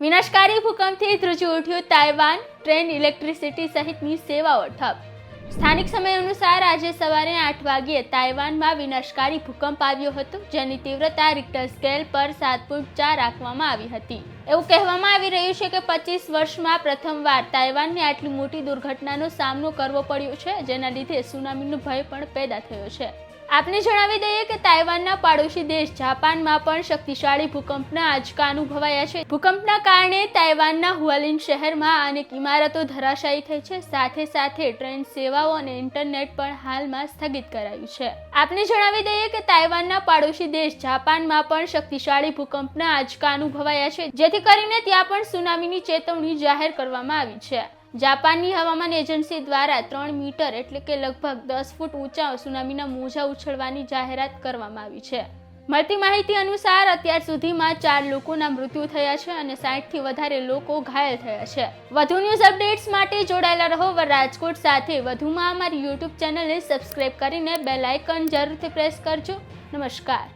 વિનાશકારી ભૂકંપથી ધ્રુજી ઉઠ્યું Taiwan train electricity સહિતની સેવાઓ ઠપ. સ્થાનિક સમય અનુસાર આજે સવારે આઠ વાગ્યે તાઇવાનમાં વિનાશકારી ભૂકંપ આવ્યો હતો, જેની તીવ્રતા રિક્ટર સ્કેલ પર સાત પોઈન્ટ ચાર રાખવામાં આવી હતી. એવું કહેવામાં આવી રહ્યું છે કે પચીસ વર્ષમાં પ્રથમવાર તાઇવાનને આટલી મોટી દુર્ઘટનાનો સામનો કરવો પડ્યો છે, જેના લીધે સુનામીનો ભય પણ પેદા થયો છે. આપને જણાવી દઈએ કે તાઇવાનના પાડોશી દેશ જાપાનમાં પણ શક્તિશાળી ભૂકંપના આંચકા અનુભવાયા છે. ભૂકંપના કારણે તાઇવાનના હુઆલિન શહેરમાં અનેક ઇમારતો ધરાશાયી થઈ છે. સાથે સાથે ટ્રેન સેવાઓ અને ઇન્ટરનેટ પણ હાલમાં સ્થગિત કરાયું છે. આપને જણાવી દઈએ કે તાઇવાનના પાડોશી દેશ જાપાનમાં પણ શક્તિશાળી ભૂકંપના આંચકા અનુભવાયા છે. જેથી કરીને ત્યાં પણ સુનામીની ચેતવણી જાહેર કરવામાં આવી છે. જાપાનની હવામાન એજન્સી દ્વારા ત્રણ મીટર એટલે કે લગભગ દસ ફૂટ ઊંચા સુનામીના મોજા ઉછળવાની જાહેરાત કરવામાં આવી છે. મળતી માહિતી અનુસાર અત્યાર સુધીમાં ચાર લોકોના મૃત્યુ થયા છે અને સાઠથી વધારે લોકો ઘાયલ થયા છે. વધુ ન્યૂઝ અપડેટ્સ માટે જોડાયેલા રહો રાજકોટ સાથે. વધુમાં અમારી યુટ્યુબ ચેનલને સબસ્ક્રાઇબ કરીને બેલ આઇકન જરૂરથી પ્રેસ કરજો. નમસ્કાર.